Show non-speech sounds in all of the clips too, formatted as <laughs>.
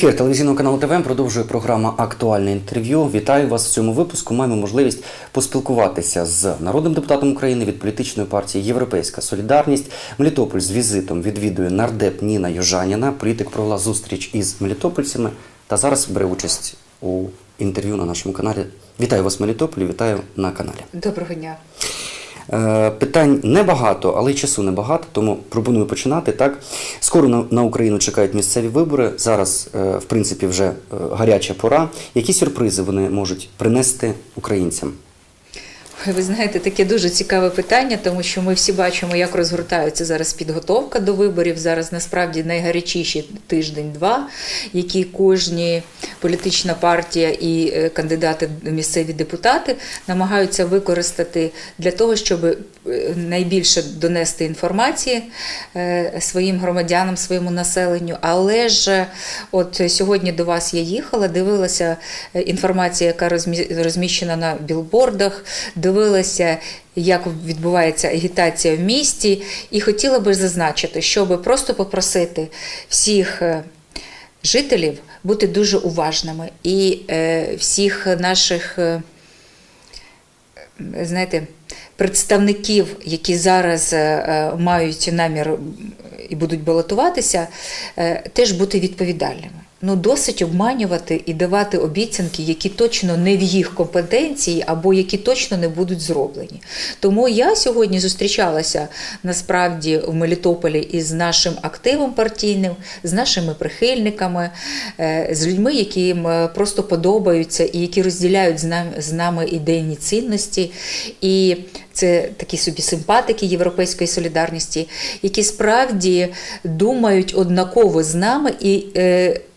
Ефір телевізійного каналу ТВ продовжує програма Актуальне інтерв'ю. Вітаю вас в цьому випуску. Маємо можливість поспілкуватися з народним депутатом України від політичної партії Європейська Солідарність. Мелітополь з візитом відвідує нардеп Ніна Южаніна. Політик провела зустріч із мелітопольцями та зараз бере участь у інтерв'ю на нашому каналі. Вітаю вас, Мелітополі, вітаю на каналі. Доброго дня. Е, Питань небагато, але й часу небагато, тому пропоную починати. Так скоро на, Україну чекають місцеві вибори. Зараз, е, в принципі, вже е, гаряча пора. Які сюрпризи вони можуть принести українцям? Ви знаєте, таке дуже цікаве питання, тому що ми всі бачимо, як розгортається зараз підготовка до виборів. Зараз насправді найгарячіші тиждень-два, які кожні політична партія і е, кандидати місцеві депутати намагаються використати для того, щоб е, найбільше донести інформації е, своїм громадянам, своєму населенню. Але ж от сьогодні до вас я їхала, дивилася інформація, яка розміщена на білбордах, дивилася. Як відбувається агітація в місті, і хотіла би зазначити, щоб просто попросити всіх е, жителів бути дуже уважними і е, всіх наших е, знаєте, представників, які зараз мають намір і будуть балотуватися, теж бути відповідальними. Ну, досить обманювати і давати обіцянки, які точно не в їх компетенції або які точно не будуть зроблені. Тому я сьогодні зустрічалася насправді в Мелітополі із нашим активом партійним, з нашими прихильниками, е, з людьми, які їм е, просто подобаються і які розділяють з нами ідейні цінності. І це такі собі симпатики Європейської солідарності, які справді думають однаково з нами і.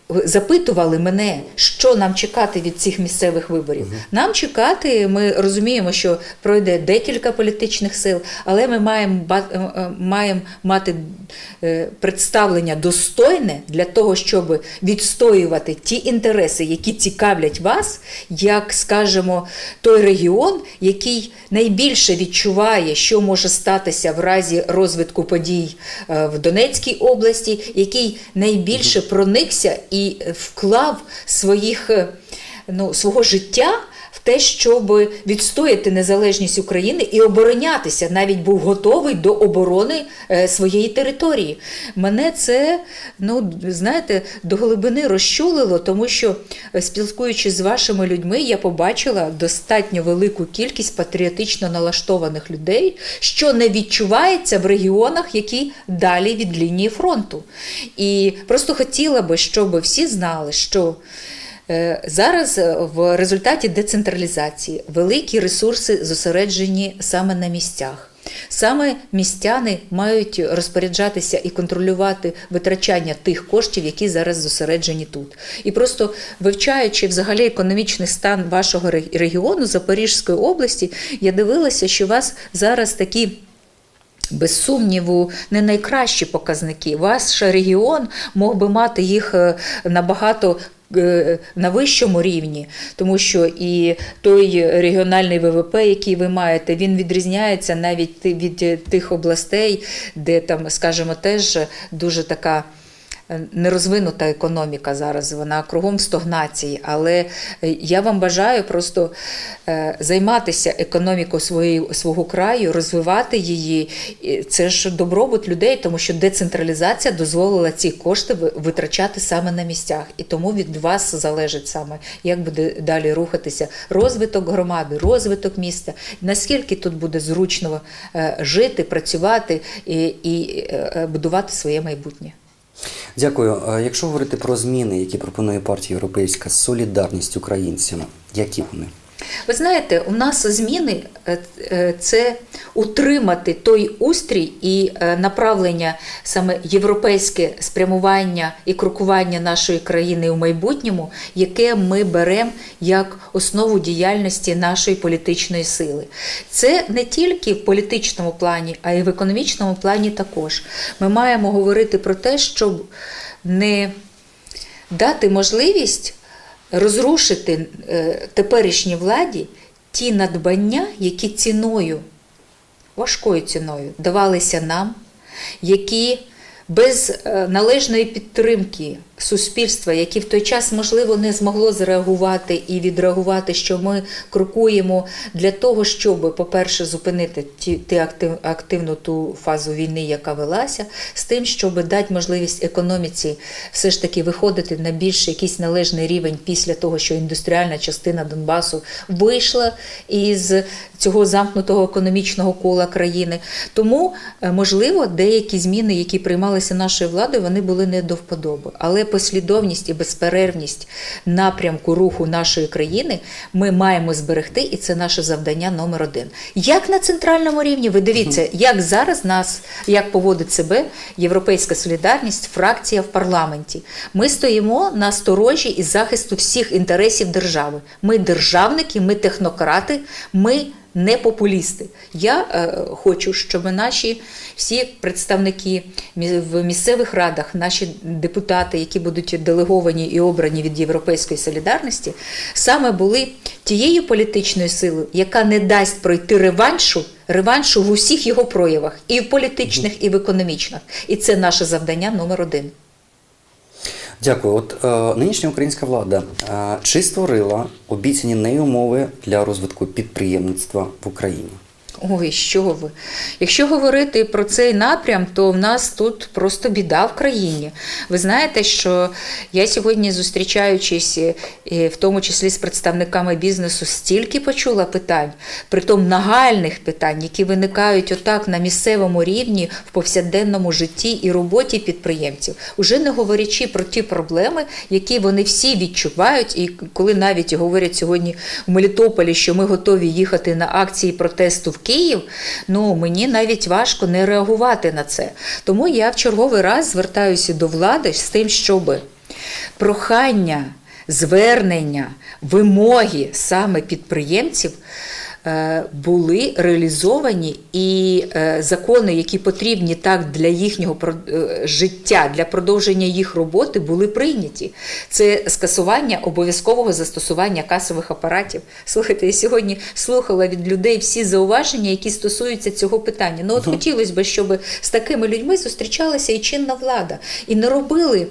Запитували мене, що нам чекати від цих місцевих виборів. Нам чекати, ми розуміємо, що пройде декілька політичних сил, але ми маємо е, е, маємо мати е, представлення достойне для того, щоб відстоювати ті інтереси, які цікавлять вас, як скажімо, той регіон, який найбільше відчуває, що може статися в разі розвитку подій в Донецькій області, який найбільше проникся і вклав своїх, е, ну, свого життя в те, щоб відстояти незалежність України і оборонятися, навіть був готовий до оборони е, своєї території. Мене це, ну знаєте, до глибини розчулило, тому що е, спілкуючись з вашими людьми, я побачила достатньо велику кількість патріотично налаштованих людей, що не відчувається в регіонах, які далі від лінії фронту. І просто хотіла би, щоб всі знали, що. Е, Зараз е, в результаті децентралізації великі ресурси зосереджені саме на місцях. Саме містяни мають розпоряджатися і контролювати витрачання тих коштів, які зараз зосереджені тут. І просто вивчаючи взагалі економічний стан вашого регіону Запорізької області, я дивилася, що у вас зараз такі. Без сумніву, не найкращі показники. Ваш регіон мог би мати їх е, набагато на вищому рівні, тому що і той регіональний ВВП, який ви маєте, він відрізняється навіть від е, тих областей, де там, скажімо, теж дуже така. Е, Нерозвинута економіка зараз, вона кругом стогнації. Але е, я вам бажаю просто е, займатися економікою своєї, свого краю, розвивати її. Це ж добробут людей, тому що децентралізація дозволила ці кошти витрачати саме на місцях. І тому від вас залежить саме, як буде далі рухатися розвиток громади, розвиток міста, наскільки тут буде зручно жити, працювати і, і будувати своє майбутнє. Дякую. Якщо говорити про зміни, які пропонує партія Європейська Солідарність українцям, які вони? Ви знаєте, у нас зміни е, е, це утримати той устрій і е, направлення саме європейське спрямування і крокування нашої країни у майбутньому, яке ми беремо як основу діяльності нашої політичної сили. Це не тільки в політичному плані, а й в економічному плані також. Ми маємо говорити про те, щоб не дати можливість розрушити е, теперішній владі ті надбання, які ціною, важкою ціною давалися нам, які без е, належної підтримки суспільства, яке в той час, можливо, не змогло зреагувати і відреагувати, що ми крокуємо для того, щоб, по-перше, зупинити ті, ті актив, активну ту фазу війни, яка велася, з тим, щоб дати можливість економіці все ж таки виходити на більш якийсь належний рівень після того, що індустріальна частина Донбасу вийшла із цього замкнутого економічного кола країни. Тому, е, можливо, деякі зміни, які приймалися нашою владою, вони були не до вподоби. Але послідовність і безперервність напрямку руху нашої країни ми маємо зберегти, і це наше завдання номер один. Як на центральному рівні, ви дивіться, як зараз нас як поводить себе Європейська солідарність, фракція в парламенті. Ми стоїмо на сторожі із захисту всіх інтересів держави. Ми державники, ми технократи, ми не популісти. Я е, хочу, щоб наші всі представники в місцевих радах, наші депутати, які будуть делеговані і обрані від Європейської солідарності, саме були тією політичною силою, яка не дасть пройти реваншу. Реваншу в усіх його проявах, і в політичних, і в економічних. І це наше завдання номер один. Дякую. От е, нинішня українська влада е, чи створила обіцяні неї умови для розвитку підприємництва в Україні? Ой, що ви? Якщо говорити про цей напрям, то в нас тут просто біда в країні. Ви знаєте, що я сьогодні, зустрічаючись, е, в тому числі з представниками бізнесу, стільки почула питань, притом нагальних питань, які виникають отак на місцевому рівні в повсякденному житті і роботі підприємців, уже не говорячи про ті проблеми, які вони всі відчувають, і коли навіть говорять сьогодні в Мелітополі, що ми готові їхати на акції протесту в Київ, ну мені навіть важко не реагувати на це. Тому я в черговий раз звертаюся до влади з тим, щоб прохання, звернення, вимоги саме підприємців. Е, Були реалізовані і е, закони, які потрібні так для їхнього е, життя, для продовження їх роботи, були прийняті. Це скасування обов'язкового застосування касових апаратів. Слухайте, я сьогодні слухала від людей всі зауваження, які стосуються цього питання. Ну от хотілося б, щоб з такими людьми зустрічалася і чинна влада, і не робили,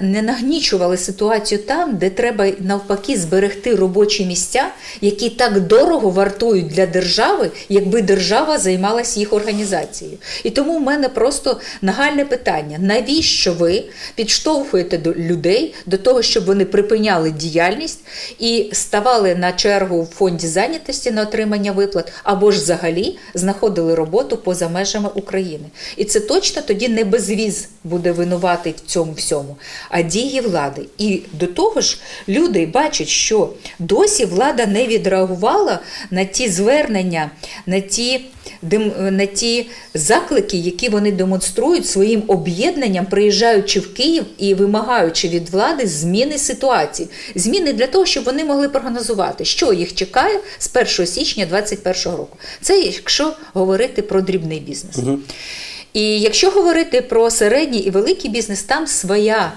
не нагнічували ситуацію там, де треба навпаки зберегти робочі місця, які так дорого вартують для держави, якби держава займалася їх організацією. І тому в мене просто нагальне питання: навіщо ви підштовхуєте до людей до того, щоб вони припиняли діяльність і ставали на чергу в фонді зайнятості на отримання виплат, або ж взагалі знаходили роботу поза межами України? І це точно тоді не безвіз буде винуватий в цьому всьому, а дії влади. І до того ж, люди бачать, що досі влада не відреагувала на ті звернення, на ті, на ті заклики, які вони демонструють своїм об'єднанням, приїжджаючи в Київ і вимагаючи від влади зміни ситуації. Зміни для того, щоб вони могли прогнозувати, що їх чекає з 1 січня 2021 року. Це якщо говорити про дрібний бізнес. І якщо говорити про середній і великий бізнес, там своя.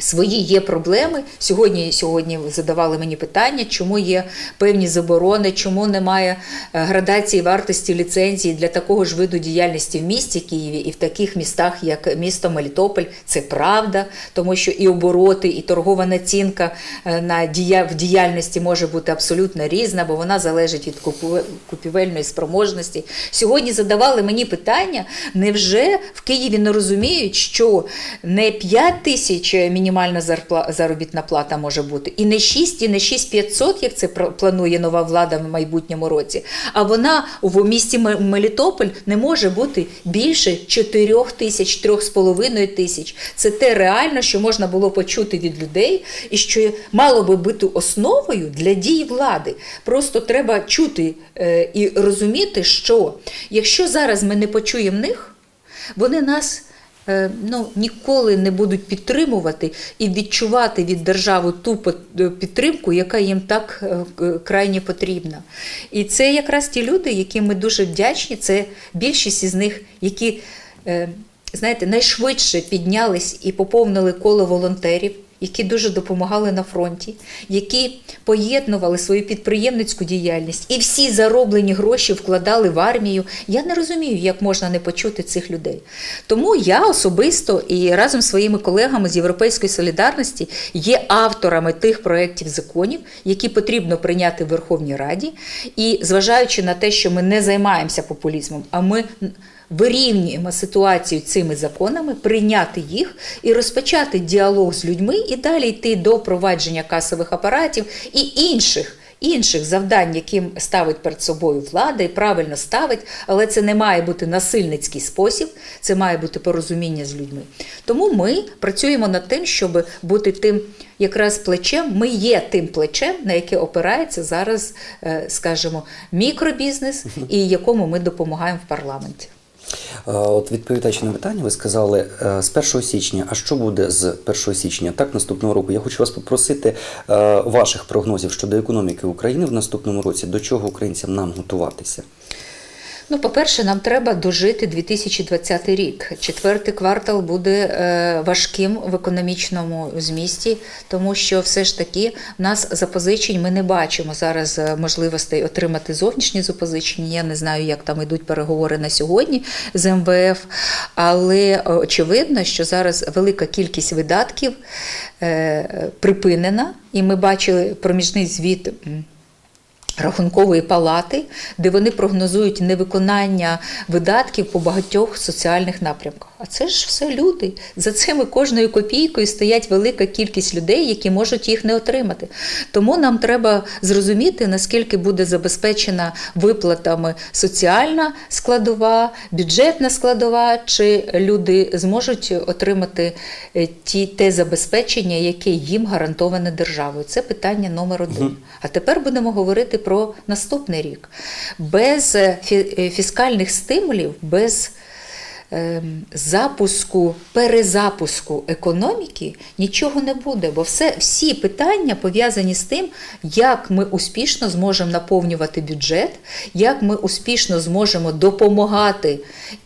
Свої є проблеми. Сьогодні, сьогодні задавали мені питання, чому є певні заборони, чому немає е, градації вартості ліцензії для такого ж виду діяльності в місті Києві і в таких містах, як місто Мелітополь. Це правда, тому що і обороти, і торгова націнка е, на дія... в діяльності може бути абсолютно різна, бо вона залежить від купівельної спроможності. Сьогодні задавали мені питання: невже в Києві не розуміють, що не 5 тисяч мінімальна заробітна плата може бути, і не 6, і не 6500, як це планує нова влада в майбутньому році. А вона в місті Мелітополь не може бути більше 4 тисяч, 3,5 тисяч. Це те реально, що можна було почути від людей, і що мало би бути основою для дій влади. Просто треба чути е, і розуміти, що якщо зараз ми не почуємо них, вони нас ну, ніколи не будуть підтримувати і відчувати від держави ту пот- підтримку, яка їм так крайне крайні потрібна. І це якраз ті люди, яким ми дуже вдячні. Це більшість із них, які. е, Знаєте, найшвидше піднялись і поповнили коло волонтерів, які дуже допомагали на фронті, які поєднували свою підприємницьку діяльність і всі зароблені гроші вкладали в армію. Я не розумію, як можна не почути цих людей. Тому я особисто і разом з своїми колегами з Європейської солідарності є авторами тих проєктів законів, які потрібно прийняти в Верховній Раді. І зважаючи на те, що ми не займаємося популізмом, а ми вирівнюємо ситуацію цими законами, прийняти їх і розпочати діалог з людьми, і далі йти до провадження касових апаратів і інших. Інших завдань, які ставить перед собою влада, і правильно ставить, але це не має бути насильницький спосіб, це має бути порозуміння з людьми. Тому ми працюємо над тим, щоб бути тим якраз плечем. Ми є тим плечем, на яке опирається зараз, е, скажімо, мікробізнес, <laughs> і якому ми допомагаємо в парламенті. Е, От відповідаючи на питання, ви сказали е, з 1 січня. А що буде з 1 січня? Так, наступного року. Я хочу вас попросити е, ваших прогнозів щодо економіки України в наступному році. До чого українцям нам готуватися? Ну, по-перше, нам треба дожити 2020 рік. Четвертий квартал буде е, важким в економічному змісті, тому що все ж таки в нас запозичень ми не бачимо зараз е, можливостей отримати зовнішні запозичення. Я не знаю, як там йдуть переговори на сьогодні з МВФ, але очевидно, що зараз велика кількість видатків е, припинена, і ми бачили проміжний звіт. Рахункової палати, де вони прогнозують невиконання видатків по багатьох соціальних напрямках. А це ж все люди. За цими кожною копійкою стоять велика кількість людей, які можуть їх не отримати. Тому нам треба зрозуміти, наскільки буде забезпечена виплатами соціальна складова, бюджетна складова, чи люди зможуть отримати е, ті, те забезпечення, яке їм гарантоване державою. Це питання номер один. А тепер будемо говорити про наступний рік. Без е, е, фіскальних стимулів, без запуску, перезапуску економіки нічого не буде, бо все, всі питання пов'язані з тим, як ми успішно зможемо наповнювати бюджет, як ми успішно зможемо допомагати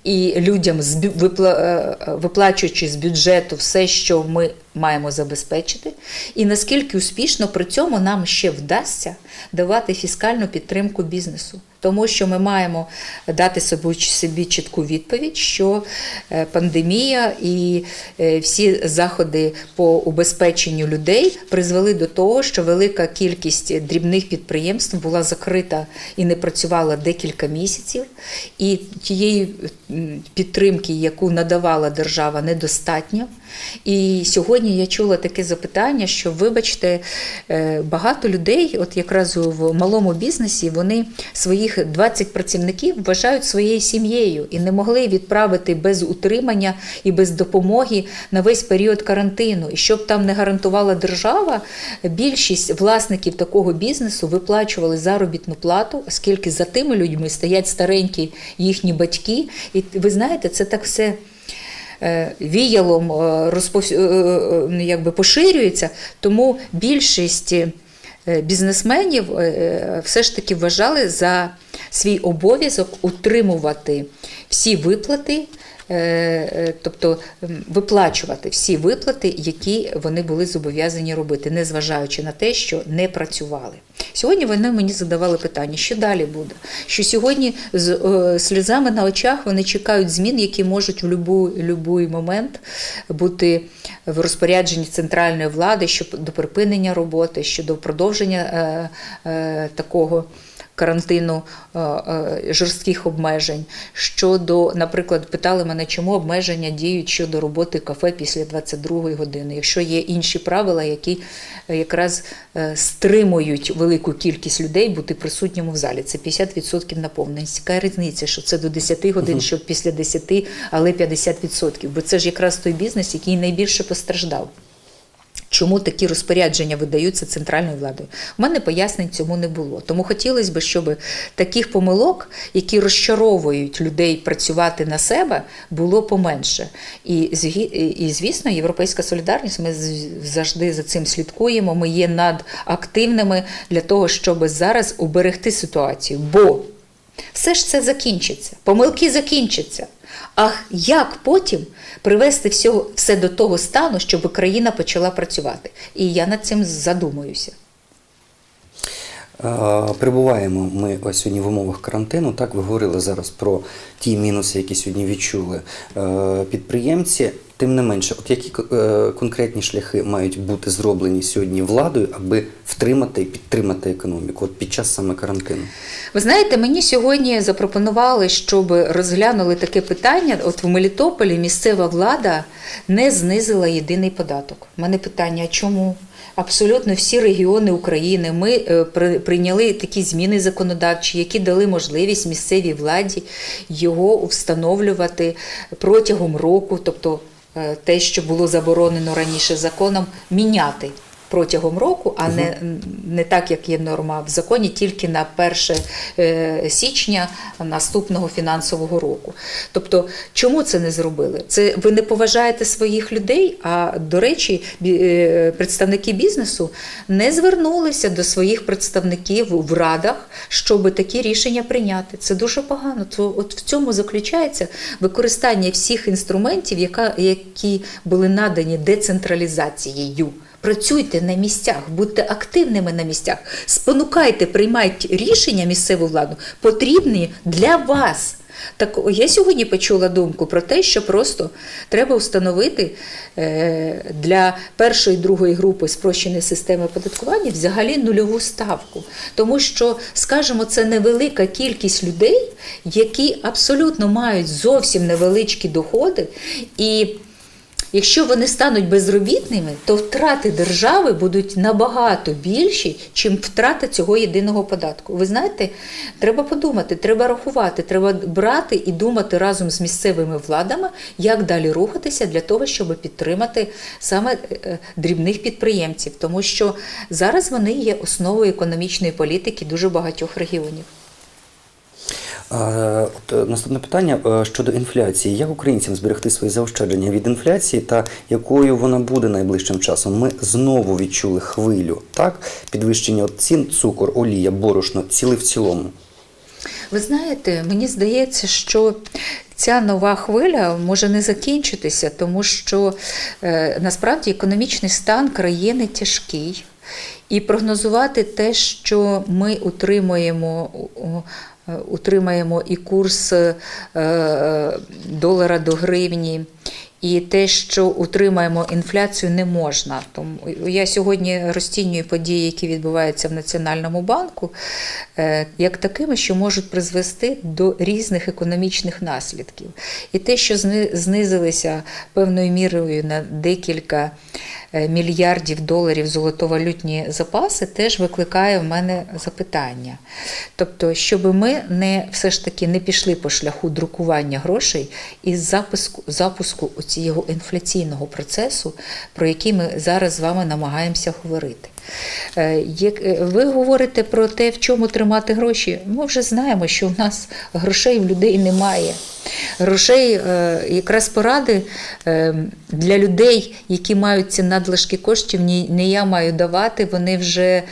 і людям випла- е, е, виплачуючи з бюджету все, що ми маємо забезпечити, і наскільки успішно при цьому нам ще вдасться давати фіскальну підтримку бізнесу. Тому що ми маємо дати собі, чітку відповідь, що е, пандемія і е, всі заходи по убезпеченню людей призвели до того, що велика кількість дрібних підприємств була закрита і не працювала декілька місяців, і тієї підтримки, яку надавала держава, недостатньо. І сьогодні я чула таке запитання, що, вибачте, е, багато людей, от якраз в малому бізнесі, вони своїх 20 працівників вважають своєю сім'єю і не могли відправити без утримання і без допомоги на весь період карантину. І щоб там не гарантувала держава, більшість власників такого бізнесу виплачували заробітну плату, оскільки за тими людьми стоять старенькі їхні батьки. І ви знаєте, це так все віялом е, розпов... е, е, якби поширюється, тому більшість е, бізнесменів е, все ж таки вважали за свій обов'язок утримувати всі виплати. Е, е, Тобто виплачувати всі виплати, які вони були зобов'язані робити, незважаючи на те, що не працювали. Сьогодні вони мені задавали питання, що далі буде. Що сьогодні з е, сльозами на очах вони чекають змін, які можуть в будь-який момент бути в розпорядженні центральної влади щодо припинення роботи, щодо продовження такого. Карантину е, е, жорстких обмежень щодо, наприклад, питали мене, чому обмеження діють щодо роботи кафе після 22-ї години, якщо є інші правила, які е, якраз стримують велику кількість людей бути присутніми в залі. Це 50% наповненості. Яка різниця, що це до 10 годин, що після 10, але 50%. Бо це ж якраз той бізнес, який найбільше постраждав. Чому такі розпорядження видаються центральною владою? У мене пояснень цьому не було. Тому хотілося б, щоб таких помилок, які розчаровують людей працювати на себе, було поменше. І, і звісно, європейська солідарність. Ми завжди за цим слідкуємо. Ми є надактивними для того, щоб зараз уберегти ситуацію. Бо все ж це закінчиться, помилки закінчаться. А як потім привести всього, все до того стану, щоб країна почала працювати? І я над цим задумуюся. Перебуваємо ми ось сьогодні в умовах карантину. Так, ви говорили зараз про ті мінуси, які сьогодні відчули е, підприємці. Тим не менше, от які е, конкретні шляхи мають бути зроблені сьогодні владою, аби втримати і підтримати економіку от під час саме карантину? Ви знаєте, мені сьогодні запропонували, щоб розглянули таке питання. От в Мелітополі місцева влада не знизила єдиний податок. У мене питання: чому? Абсолютно всі регіони України ми е, при- прийняли такі зміни законодавчі, які дали можливість місцевій владі його встановлювати протягом року, тобто е, те, що було заборонено раніше законом, міняти. Протягом року, а не, не так, як є норма в законі, тільки на 1 е, січня наступного фінансового року. Тобто, чому це не зробили? Це ви не поважаєте своїх людей. А до речі, е, представники бізнесу не звернулися до своїх представників в радах, щоб такі рішення прийняти. Це дуже погано. То от в цьому заключається використання всіх інструментів, яка, які були надані децентралізацією. Працюйте на місцях, будьте активними на місцях, спонукайте, приймайте рішення місцеву владу, потрібні для вас. Так я сьогодні почула думку про те, що просто треба встановити е, для першої другої групи спрощеної системи оподаткування взагалі нульову ставку. Тому що, скажімо, це невелика кількість людей, які абсолютно мають зовсім невеличкі доходи. і Якщо вони стануть безробітними, то втрати держави будуть набагато більші, чим втрата цього єдиного податку. Ви знаєте, треба подумати, треба рахувати, треба брати і думати разом з місцевими владами, як далі рухатися для того, щоб підтримати саме е, дрібних підприємців, тому що зараз вони є основою економічної політики дуже багатьох регіонів. От е, наступне питання е, щодо інфляції. Як українцям зберегти свої заощадження від інфляції та якою вона буде найближчим часом? Ми знову відчули хвилю, так? Підвищення цін, цукор, олія, борошно, ціли в цілому. Ви знаєте, мені здається, що ця нова хвиля може не закінчитися, тому що е, насправді економічний стан країни тяжкий. І прогнозувати те, що ми утримуємо, е, утримаємо і курс е, е, долара до гривні, і те, що утримаємо інфляцію, не можна. Тому я сьогодні розцінюю події, які відбуваються в Національному банку, як такими, що можуть призвести до різних економічних наслідків. І те, що знизилися певною мірою на декілька мільярдів доларів золотовалютні запаси, теж викликає в мене запитання. Тобто, щоб ми не все ж таки не пішли по шляху друкування грошей і запуску, запуску цього інфляційного процесу, про який ми зараз з вами намагаємося говорити. Е, е, ви говорите про те, в чому тримати гроші, ми вже знаємо, що в нас грошей в людей немає. Грошей, е, якраз поради для людей, які мають ці надлишки коштів, не я маю давати. Вони вже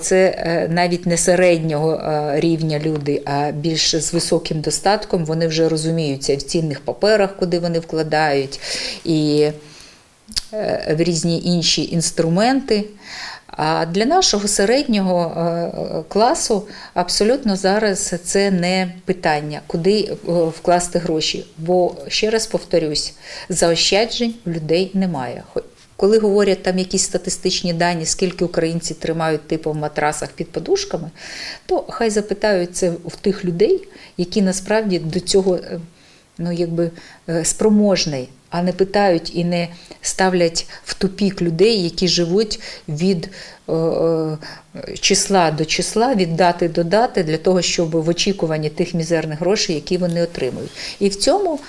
це навіть не середнього рівня люди, а більш з високим достатком. Вони вже розуміються в цінних паперах, куди вони вкладають, і в різні інші інструменти. А для нашого середнього е, класу абсолютно зараз це не питання, куди е, вкласти гроші. Бо ще раз повторюсь, заощаджень людей немає. Коли говорять там якісь статистичні дані, скільки українці тримають типу в матрасах під подушками, то хай запитають це в тих людей, які насправді до цього е, ну, якби, спроможний, а не питають і не ставлять в тупік людей, які живуть від е, е, числа до числа, від дати до дати, для того, щоб в очікуванні тих мізерних грошей, які вони отримують. І в цьому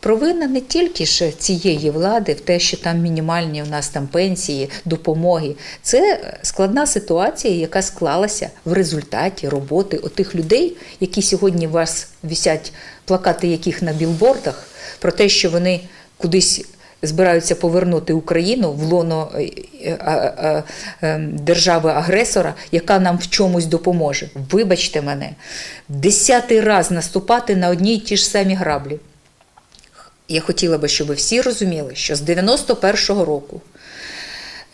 провина не тільки ж цієї влади, в те, що там мінімальні у нас там пенсії, допомоги. Це складна ситуація, яка склалася в результаті роботи отих людей, які сьогодні у вас висять плакати яких на білбордах, про те, що вони кудись збираються повернути Україну в лоно е, е, е, е, держави-агресора, яка нам в чомусь допоможе. Вибачте мене, десятий раз наступати на одні й ті ж самі граблі. я хотіла би, щоб ви всі розуміли, що з 91-го року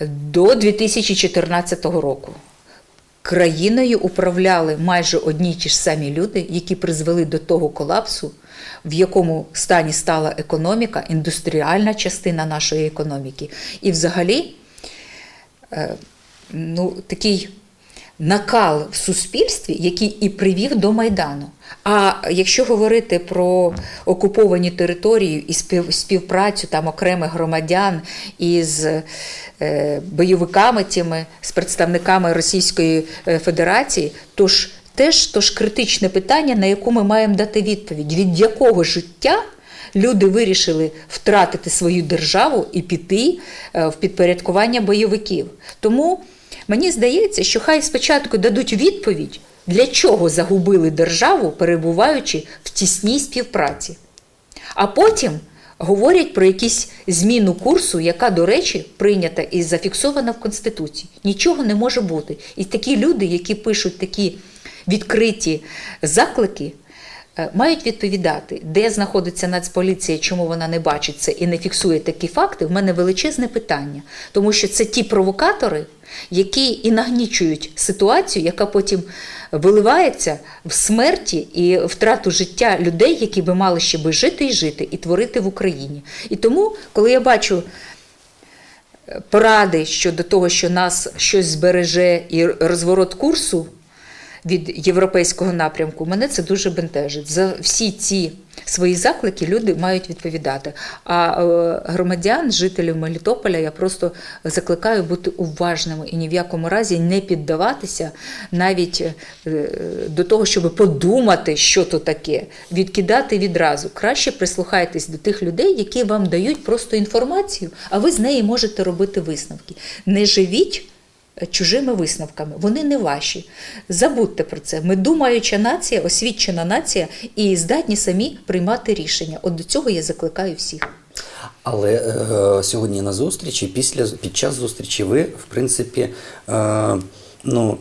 до 2014 року країною управляли майже одні й ті ж самі люди, які призвели до того колапсу, в якому стані стала економіка, індустріальна частина нашої економіки. І взагалі е, ну, такий накал в суспільстві, який і привів до Майдану. А якщо говорити про окуповані території і спів, співпрацю там окремих громадян із е, бойовиками тими, з представниками Російської е, Федерації, то ж теж то ж критичне питання, на яку ми маємо дати відповідь, від якого життя люди вирішили втратити свою державу і піти е, в підпорядкування бойовиків. Тому мені здається, що хай спочатку дадуть відповідь, для чого загубили державу, перебуваючи в тісній співпраці. А потім говорять про якусь зміну курсу, яка, до речі, прийнята і зафіксована в Конституції. Нічого не може бути. І такі люди, які пишуть такі відкриті заклики, е, мають відповідати, де знаходиться Нацполіція, чому вона не бачить це і не фіксує такі факти. В мене величезне питання, тому що це ті провокатори, які і нагнічують ситуацію, яка потім виливається в смерті і втрату життя людей, які би мали ще би жити і жити, і творити в Україні. І тому, коли я бачу е, поради щодо того, що нас щось збереже і розворот курсу від європейського напрямку, мене це дуже бентежить. За всі ці свої заклики люди мають відповідати. А е, громадян, жителів Мелітополя, я просто закликаю бути уважними і ні в якому разі не піддаватися навіть е, до того, щоб подумати, що то таке, відкидати відразу. Краще прислухайтесь до тих людей, які вам дають просто інформацію, а ви з неї можете робити висновки. Не живіть чужими висновками. Вони не ваші. Забудьте про це. Ми думаюча нація, освічена нація і здатні самі приймати рішення. От до цього я закликаю всіх. Але е, сьогодні на зустрічі, після під час зустрічі, ви, в принципі, е, ну.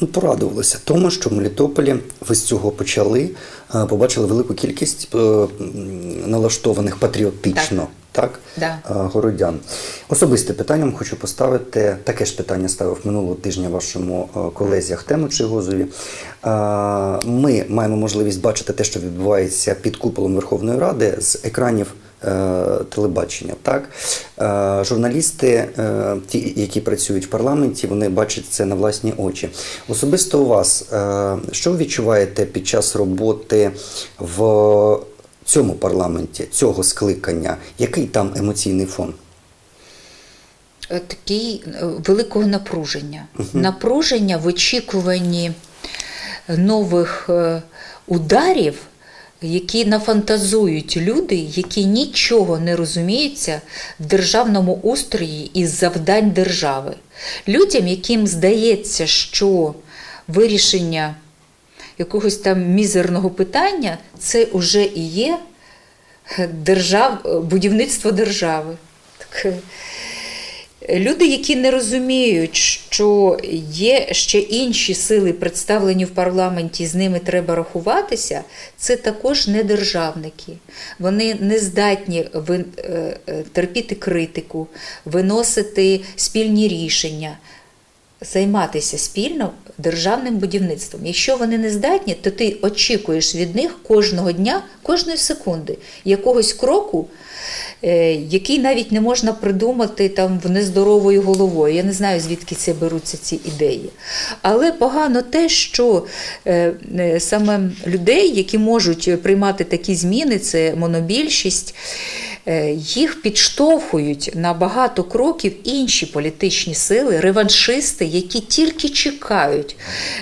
Ну, порадувалися тому, що в Мелітополі ви з цього почали, е, побачили велику кількість е, налаштованих патріотично, так, Да. е, городян. Особисте питання вам хочу поставити. Таке ж питання ставив минулого тижня вашому е, колезі Ахтему Чигозові. Е, Ми маємо можливість бачити те, що відбувається під куполом Верховної Ради з екранів телебачення. Так? Журналісти, ті, які працюють в парламенті, вони бачать це на власні очі. Особисто у вас, що ви відчуваєте під час роботи в цьому парламенті, цього скликання? Який там емоційний фон? Е, Такий е, великого напруження. Напруження в очікуванні нових е, ударів, які нафантазують люди, які нічого не розуміються в державному устрої і завдань держави. Людям, яким здається, що вирішення якогось там мізерного питання це вже і є держав, будівництво держави. Так, е, Люди, які не розуміють, що є ще інші сили, представлені в парламенті, з ними треба рахуватися, це також не державники. Вони не здатні е, е, терпіти критику, виносити спільні рішення, займатися спільно державним будівництвом. Якщо вони не здатні, то ти очікуєш від них кожного дня, кожної секунди якогось кроку, е, який навіть не можна придумати там в нездоровою головою. Я не знаю, звідки це беруться ці ідеї. Але погано те, що е, е, саме людей, які можуть приймати такі зміни, це монобільшість. Їх підштовхують на багато кроків інші політичні сили, реваншисти, які тільки чекають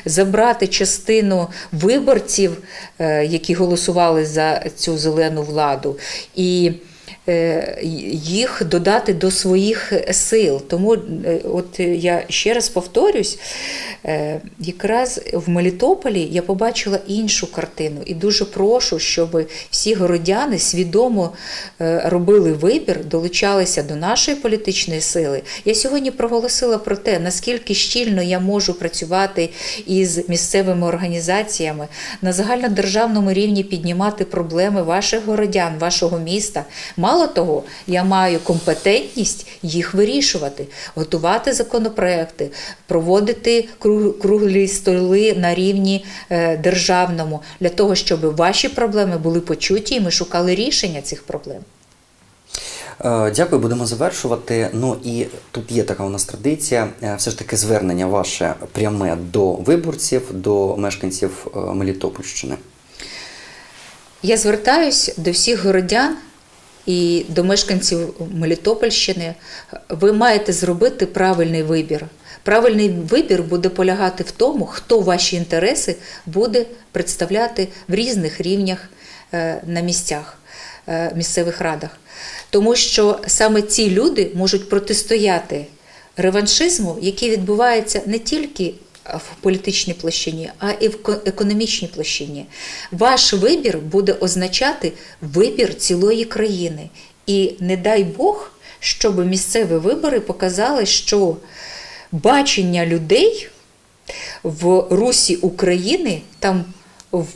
забрати частину виборців, е, які голосували за цю зелену владу, і їх додати до своїх сил. Тому е, от я ще раз повторюсь, е, якраз в Мелітополі я побачила іншу картину і дуже прошу, щоб всі городяни свідомо е, робили вибір, долучалися до нашої політичної сили. Я сьогодні проголосила про те, наскільки щільно я можу працювати із місцевими організаціями на загальнодержавному рівні піднімати проблеми ваших городян, вашого міста. Мало того, я маю компетентність їх вирішувати, готувати законопроекти, проводити круглі столи на рівні е, державному для того, щоб ваші проблеми були почуті, і ми шукали рішення цих проблем. Е, Дякую, будемо завершувати. Ну і тут є така у нас традиція. е, Все ж таки звернення ваше пряме до виборців, до мешканців Мелітопольщини. Я звертаюсь до всіх городян і до мешканців Мелітопольщини. Ви маєте зробити правильний вибір. Правильний вибір буде полягати в тому, хто ваші інтереси буде представляти в різних рівнях е, на місцях, е, місцевих радах. Тому що саме ці люди можуть протистояти реваншизму, який відбувається не тільки в політичній площині, а і в економічній площині. Ваш вибір буде означати вибір цілої країни. І не дай Бог, щоб місцеві вибори показали, що бачення людей в Русі України там в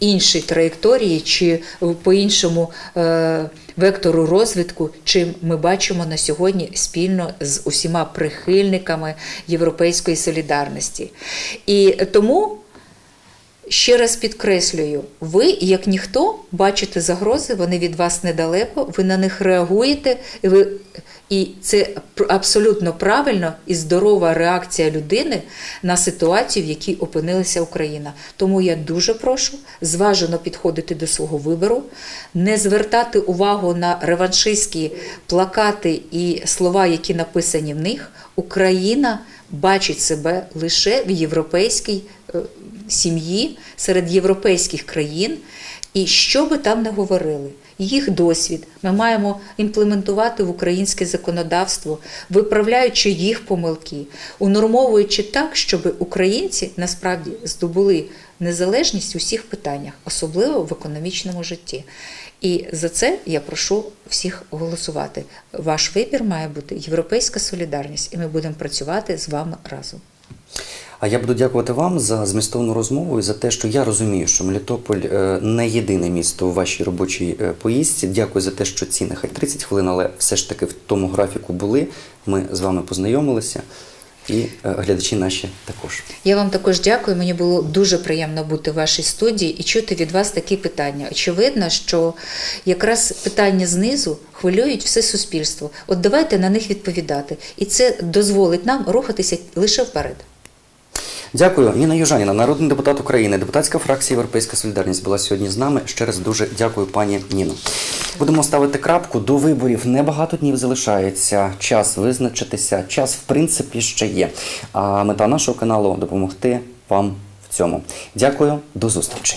іншій траєкторії чи по іншому е, вектору розвитку, чим ми бачимо на сьогодні спільно з усіма прихильниками європейської солідарності. І тому Ще раз підкреслюю, ви, як ніхто, бачите загрози, вони від вас недалеко, ви на них реагуєте, і, ви, і це абсолютно правильно і здорова реакція людини на ситуацію, в якій опинилася Україна. Тому я дуже прошу зважено підходити до свого вибору, не звертати увагу на реваншистські плакати і слова, які написані в них. Україна бачить себе лише в європейській е, сім'ї серед європейських країн. І що би там не говорили, їх досвід ми маємо імплементувати в українське законодавство, виправляючи їх помилки, унормовуючи так, щоб українці насправді здобули незалежність у всіх питаннях, особливо в економічному житті. І за це я прошу всіх голосувати. Ваш вибір має бути європейська солідарність, і ми будемо працювати з вами разом. А я буду дякувати вам за змістовну розмову і за те, що я розумію, що Мелітополь е, не єдине місто у вашій робочій е, поїздці. Дякую за те, що ці нехай 30 хвилин, але все ж таки в тому графіку були. Ми з вами познайомилися, і е, глядачі наші також. Я вам також дякую. Мені було дуже приємно бути в вашій студії і чути від вас такі питання. Очевидно, що якраз питання знизу хвилюють все суспільство. От давайте на них відповідати, і це дозволить нам рухатися лише вперед. Дякую. Ніна Южаніна, народний депутат України, депутатська фракція Європейська Солідарність була сьогодні з нами. Ще раз дуже дякую, пані Ніно. Будемо ставити крапку. До виборів небагато днів залишається. Час визначитися. Час, в принципі, ще є. А мета нашого каналу допомогти вам в цьому. Дякую, до зустрічі.